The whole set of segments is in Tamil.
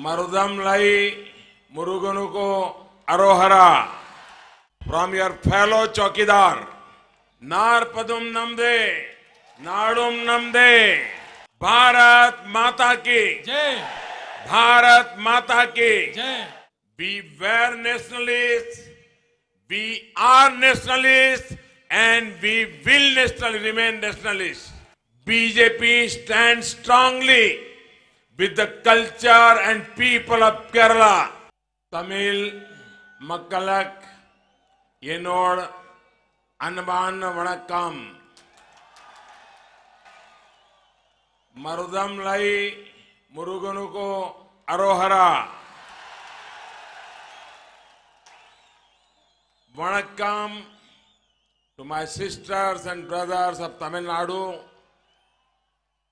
मरदम लाई मुरुगन को अरोहरा। फ्रॉम योर फेलो चौकीदार नार पदुम नम दे नाड़ुम नम दे भारत माता की। जय। भारत माता की। जय। We were nationalist we are nationalist and we will national remain nationalist BJP stand strongly with the culture and people of Kerala. Tamil, Makkalak, Yenod, அன்பான வணக்கம் மருதம் லை முருகனுக்கு அரோஹரா வணக்கம் to my sisters and brothers of Tamil Nadu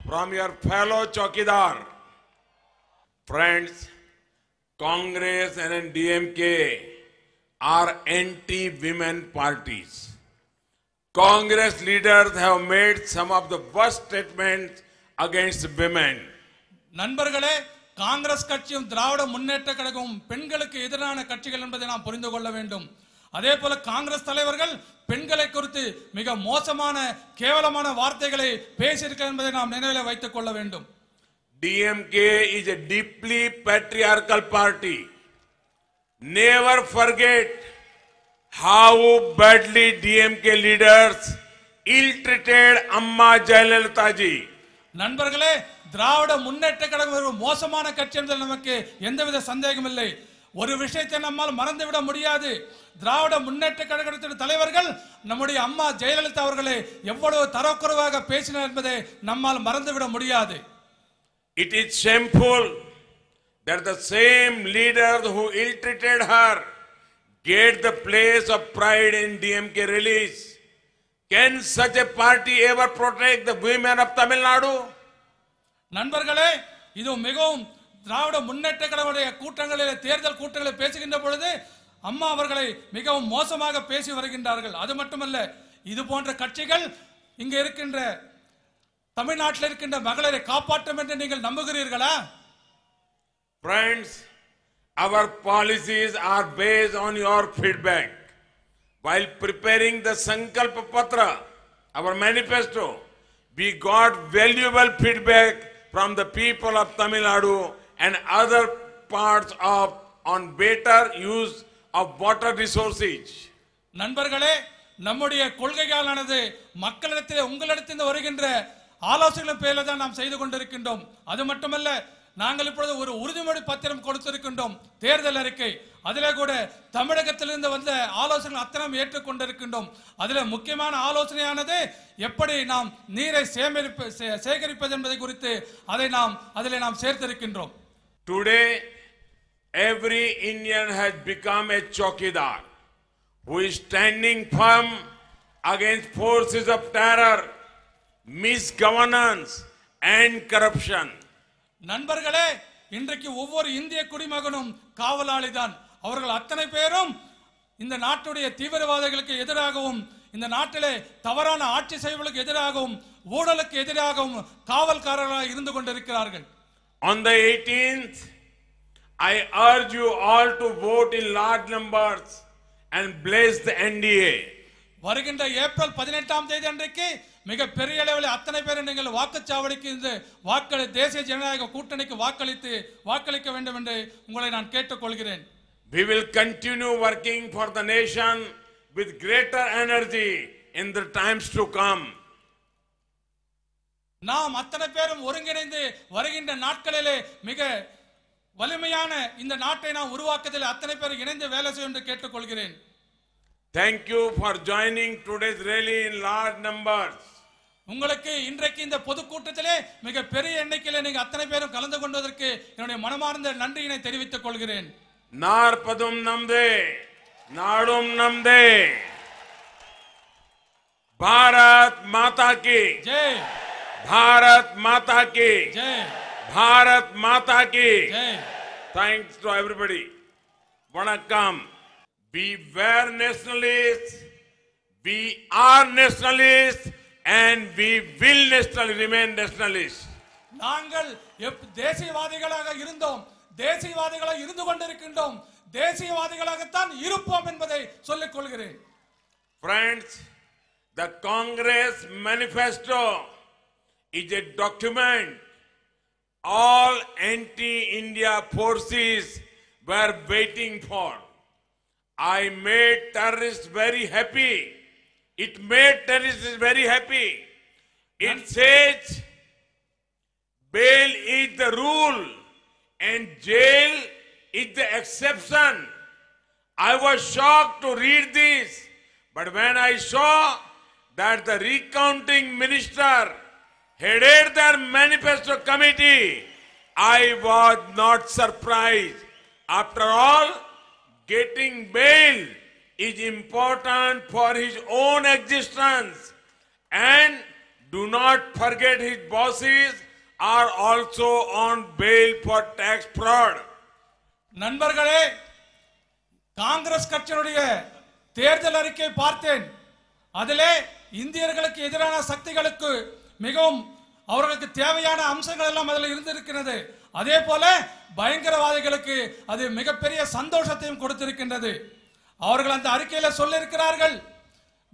from your fellow Chokidar. Friends, Congress and DMK are anti-women parties. Congress leaders have made some of the worst statements against women. நண்பர்களே காங்கிரஸ் கட்சியும் திராவிட முன்னேற்ற கழகமும் பெண்களுக்கு எதிரான கட்சிகள் என்பதை நாம் புரிந்து கொள்ள வேண்டும் அதே போல காங்கிரஸ் தலைவர்கள் பெண்களை குறித்து மிக மோசமான கேவலமான வார்த்தைகளை பேசியிருக்கிறார் என்பதை நாம் நினைவில் வைத்துக் கொள்ள வேண்டும் DMK is a deeply patriarchal party. Never forget how badly DMK leaders ill-treated Amma Jayalalitha ji. நண்பர்களே திராவிட முன்னேற்ற கழகம் ஒரு மோசமான கட்சி என்பதில் நமக்கு எந்தவித சந்தேகம் இல்லை ஒரு விஷயத்தை நம்மால் மறந்துவிட முடியாது திராவிட முன்னேற்ற கழகத்தின் தலைவர்கள் நம்முடைய அம்மா ஜெயலலிதா அவர்களை எவ்வளவு தரக்குறைவாக பேசினார் என்பதை நம்மால் மறந்துவிட முடியாது It is shameful that the same leaders who ill-treated her get the place of pride in DMK release. Can such a party ever protect the women of Tamil Nadu? நண்பர்களே இது மிகவும் திராவிட முன்னேற்ற கழகமுடைய கூட்டங்களில் தேர்தல் கூட்டங்களில் பேசுகின்ற பொழுது அம்மா அவர்களை மிகவும் மோசமாக பேசி வருகின்றார்கள் அது மட்டுமல்ல இது போன்ற கட்சிகள் இங்க இருக்கின்ற தமிழ்நாட்டில் இருக்கின்ற மகளிரை காப்பாற்றும் என்று நீங்கள் நம்புகிறீர்களா Friends, our policies are based on your feedback. While preparing the Sankalpa Patra, our manifesto, we got valuable feedback from the people of Tamil Nadu and other parts of on better use of water resources. நண்பர்களே நம்முடைய கொள்கைகளானது மக்களிடத்தில் உங்களிடத்தில் வருகின்ற ஆலோசனைகளின் பேரில் தான் நாம் செய்து கொண்டிருக்கின்றோம். அது மட்டுமல்ல நாங்கள் இப்பொழுது ஒரு உறுதிமொழி பத்திரம் கொடுத்திருக்கின்றோம் தேர்தல் அறிக்கை. அதில் கூட தமிழகத்திலிருந்து வந்த ஆலோசனை அத்தனை ஏற்றுக்கொண்டிருக்கின்றோம். அதில் முக்கியமான ஆலோசனையானது எப்படி நாம் நீரை சேகரிப்பு சே- சேகரிப்பது என்பதை குறித்து அதை நாம் அதில் நாம் சேர்த்திருக்கின்றோம். Today every Indian Indian become become chowkidar who is standing standing against against of terror terror, misgovernance, and corruption. நண்பர்களே இன்றைக்கு ஒவ்வொரு இந்திய குடிமகனும் காவலாளி தான் அவர்கள் அத்தனை பேரும் இந்த நாட்டுடைய தீவிரவாதிகளுக்கு எதிராகவும் இந்த நாட்டிலே தவறான ஆட்சி செய்வர்களுக்கு எதிராகவும் ஊழலுக்கு எதிராகவும் காவல்காரர்களாக இருந்து கொண்டிருக்கிறார்கள் On the 18th, I urge you all to vote in large numbers and bless the NDA. வருகின்ற ஏப்ரல் பதினெட்டாம் தேதி அன்றைக்கு மிக பெரிய அளவில் அத்தனை பேரை நீங்கள் வாக்குச்சாவடிக்கு இந்த வாக்களி தேசிய ஜனநாயக கூட்டணிக்கு வாக்களித்து வாக்களிக்க வேண்டும் என்று உங்களை நான் கேட்டுக்கொள்கிறேன் We will continue working for the nation with greater energy in the times to come. நாம் அத்தனை பேரும் ஒருங்கிணைந்து வருகின்ற நாட்களிலே மிக வலிமையான இந்த நாட்டை நாம் உருவாக்குவதில் அத்தனை பேர் இணைந்து வேலை செய்யும் என்று கேட்டுக்கொள்கிறேன் Thank you for joining today's rally in large numbers. உங்களுக்கு இன்றைக்கு இந்த பொதுக்கூட்டத்திலே மிக பெரிய எண்ணிக்கையிலே நீங்க அத்தனை பேரும் கலந்து கொண்டதற்கு என்னுடைய மனமார்ந்த நன்றியினை தெரிவித்துக் கொள்கிறேன் Narpadum Namde, Nadum Namde. Bharat Mata ki, Jai Bharat Mata ki, Jai Bharat Mata ki. Jai Thanks to everybody. Vanakkam. We were nationalists, we are nationalists, and we will national, remain nationalists. நாங்கள் எப்- தேசியவாதிகளாக இருந்தோம் தேசியவாதிகளாக இருந்து கொண்டிருக்கின்றோம் தேசியவாதிகளாகத்தான் இருப்போம் என்பதை சொல்லிக் கொள்கிறேன் Friends, the Congress manifesto is a document all anti-India forces were waiting for. I made terrorists very happy. It made terrorists very happy. It says bail is the rule and jail is the exception. I was shocked to read this, but when I saw that the recounting minister headed their manifesto committee, I was not surprised. After all, getting bail is important for his own existence. And do not forget his bosses are also on bail for tax fraud. நண்பர்களே காங்கிரஸ் கட்சியினுடைய தேர்தல் அறிக்கை பார்த்தேன் அதிலே இந்தியர்களுக்கு எதிரான சக்திகளுக்கு மிகவும் அவர்களுக்கு தேவையான அம்சங்கள் எல்லாம் அதில் இருந்திருக்கிறது அதே போல பயங்கரவாதிகளுக்கு அது மிகப்பெரிய சந்தோஷத்தையும் கொடுத்திருக்கின்றது அவர்கள் அந்த அறிக்கையில சொல்லியிருக்கிறார்கள்.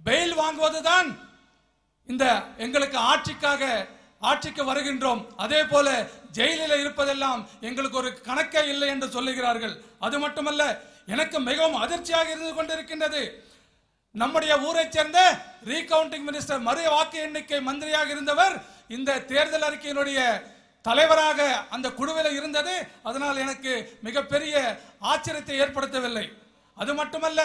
பெயில் வாங்குவதுதான் இந்த எங்களுக்கு ஆட்சிக்காக ஆட்சிக்கு வருகின்றோம். அதே போல ஜெயிலில் இருப்பதெல்லாம் எங்களுக்கு ஒரு கணக்கே இல்லை என்று சொல்லுகிறார்கள். அது மட்டுமல்ல எனக்கு மிகவும் அதிர்ச்சியாக இருந்து கொண்டிருக்கின்றது. நம்முடைய ஊரைச் சேர்ந்த ரீகவுண்டிங் மினிஸ்டர் மறு வாக்கு எண்ணிக்கை மந்திரியாக இருந்தவர் இந்த தேர்தல் அறிக்கையினுடைய தலைவராக அந்த குழுவில் இருந்தது. அதனால் எனக்கு மிகப்பெரிய ஆச்சரியத்தை ஏற்படுத்தவில்லை. அது மட்டுமல்ல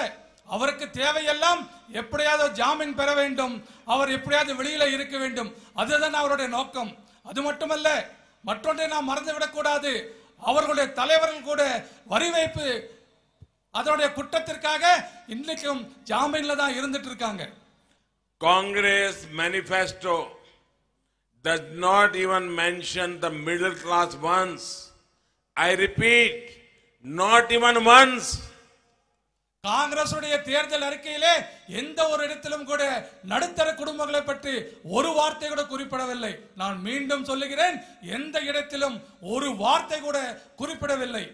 அவருக்கு தேவையெல்லாம் எப்படியாவது ஜாமீன் பெற வேண்டும் அவர் எப்படியாவது வெளியில இருக்க வேண்டும் அதுதான் அவருடைய நோக்கம் அது மட்டுமல்ல மற்றொன்றை நாம் மறந்துவிடக்கூடாது அவர்களுடைய தலைவர்கள் கூட வரி வைப்பு அதனுடைய குற்றத்திற்காக இன்னைக்கும் ஜாமீன்ல தான் இருந்துட்டு இருக்காங்க Congress manifesto does not even mention the middle class once. I repeat, not even once. காங்கிரசுடைய தேர்தல் அறிக்கையிலே எந்த ஒரு இடத்திலும் கூட நடுத்தர குடும்பங்களை பற்றி ஒரு வார்த்தை கூட குறிப்பிடவில்லை நான் மீண்டும் சொல்லுகிறேன் எந்த இடத்திலும் ஒரு வார்த்தை கூட குறிப்பிடவில்லை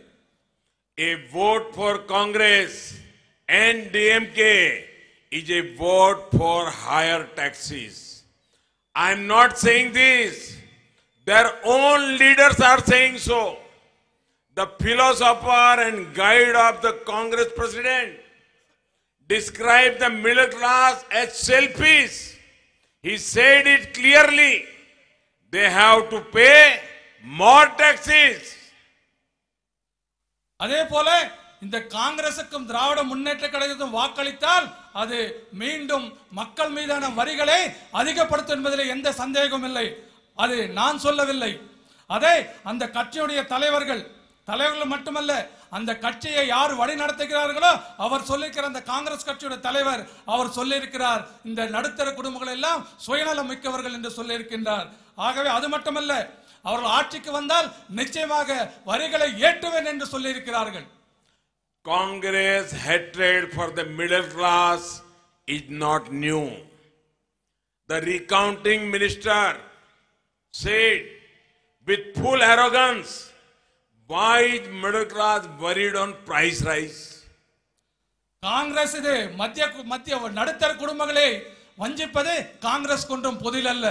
A vote for Congress and DMK is a vote for higher taxes. I'm not saying this. Their own leaders are saying so. The philosopher and guide of the Congress president described the middle class as selfish. He said it clearly. They have to pay more taxes. அதே போல இந்த காங்கிரசுக்கும் திராவிட முன்னேற்ற கழகத்துக்கும் வாக்களித்தால் அது மீண்டும் மக்கள் மீதான வரிகளை அதிகப்படுத்தும் என்பதில் எந்த சந்தேகமும் இல்லை அது நான் சொல்லவில்லை அதை அந்த கட்சியுடைய தலைவர்கள் தலைவர்கள் மட்டுமல்ல அந்த கட்சியை யார் வழி நடத்துகிறார்களோ அவர் சொல்லியிருக்கிற அந்த காங்கிரஸ் கட்சியோட தலைவர் அவர் சொல்லியிருக்கிறார் இந்த நடுத்தர குடும்பங்கள் எல்லாம் சுயநலம் மிக்கவர்கள் என்று சொல்லியிருக்கின்றார். ஆகவே அது மட்டுமல்ல அவர்கள் ஆட்சிக்கு வந்தால் நிச்சயமாக வரிகளை ஏற்றுவேன் என்று சொல்லியிருக்கிறார்கள். Congress hatred for the middle class is not new the recounting minister said with full arrogance why is middle class worried on price rise? Congress இது மத்திய மத்திய நடுத்தர குடும்பங்களை வஞ்சிப்பது காங்கிரஸ் கொண்டும் புதில் அல்ல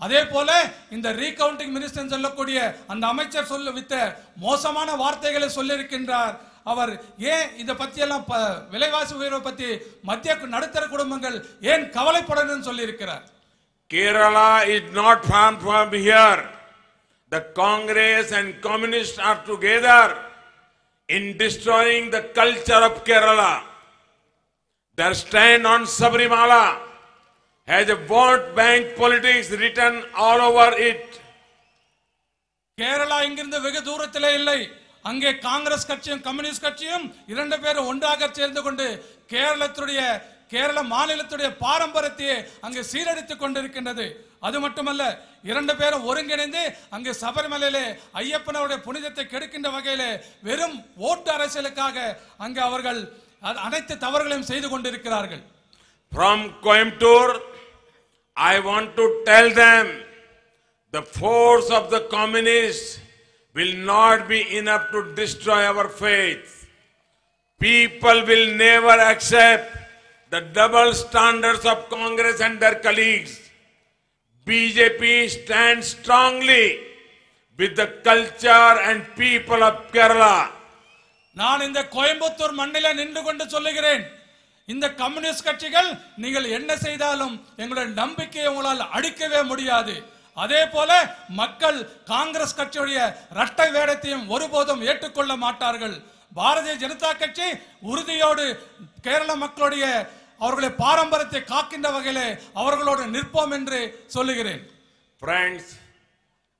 அதே போல இந்த ரீகவுண்டிங் மினிஸ்டர் சொல்லக்கூடிய அந்த அமைச்சர் சொல்ல வித்த மோசமான வார்த்தைகளை சொல்லியிருக்கின்றார் அவர் ஏன் இதை பத்தி எல்லாம் ப- விலைவாசி உயர்வை பத்தி மத்திய நடுத்தர குடும்பங்கள் ஏன் கவலைப்படணும்னு சொல்லியிருக்கிறார் Kerala is not far from here. The Congress and Communists are together in destroying the culture of Kerala. Their stand on Sabrimala has a vote bank politics written all over it. Kerala இங்கிருந்து வெகு தூரத்திலே இல்லை அங்கே காங்கிரஸ் கட்சியும் கம்யூனிஸ்ட் கட்சியும் இரண்டு பேரும் ஒன்றாக சேர்ந்து கொண்டு கேரளத்துடைய கேரள மாநிலத்துடைய பாரம்பரியத்தையே அங்கு சீரழித்துக் கொண்டிருக்கின்றது அது மட்டுமல்ல இரண்டு பேரும் ஒருங்கிணைந்து அங்கே சபரிமலையிலே ஐயப்பனவுடைய புனிதத்தை கெடுக்கின்ற வகையிலே வெறும் ஓட்டு அரசியலுக்காக அங்கு அவர்கள் அனைத்து தவறுகளையும் செய்து கொண்டிருக்கிறார்கள் From Coimbatore, I want to tell them the force of the communists will not be enough to destroy our faith. People will never accept the double standards of Congress and their colleagues. BJP stands strongly with the culture and people of Kerala. நான் இந்த கோயம்புத்தூர் மண்ணில நின்று கொண்டு சொல்லுகிறேன் இந்த கம்யூனிஸ்ட் கட்சிகள் நீங்கள் என்ன செய்தாலும் எங்களுடைய நம்பிக்கையை உங்களால் அடிக்கவே முடியாது அதே போல மக்கள் காங்கிரஸ் கட்சியுடைய இரட்டை வேடத்தையும் ஒருபோதும் ஏற்றுக்கொள்ள மாட்டார்கள் பாரதிய ஜனதா கட்சி உறுதியோடு கேரள மக்களுடைய அவர்களுடைய பாரம்பரியத்தை காக்கின்ற வகையிலே அவர்களோடு நிற்போம் என்று சொல்லுகிறேன் Friends,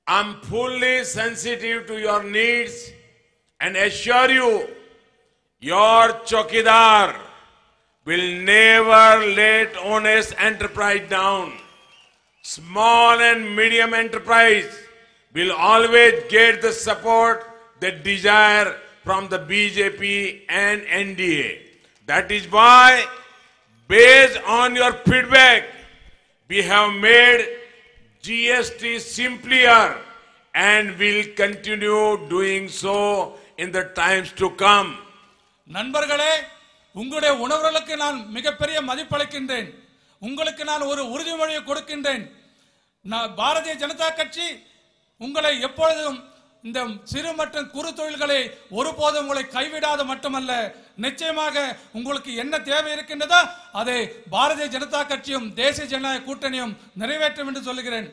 I'm fully sensitive to your needs and assure you, your chokidar will never let honest enterprise down. Small and medium enterprise will always get the support they desire from the BJP and NDA. That is why, based on your feedback, we have made GST simpler and will continue doing so in the times to come. நண்பர்களே உங்களுடைய உணர்வுகளுக்கு நான் மிகப்பெரிய மதிப்பளிக்கின்றேன் உங்களுக்கு நான் ஒரு உறுதிமொழியை கொடுக்கின்றேன் நான் பாரதிய ஜனதா கட்சி உங்களை எப்பொழுதும் இந்த சிறு மற்றும் குறு தொழில்களை ஒருபோதும் உங்களை கைவிடாத மட்டுமல்ல நிச்சயமாக உங்களுக்கு என்ன தேவை இருக்கின்றதோ அதை பாரதிய ஜனதா கட்சியும் தேசிய ஜனநாயக கூட்டணியும் நிறைவேற்றும் என்று சொல்லுகிறேன்.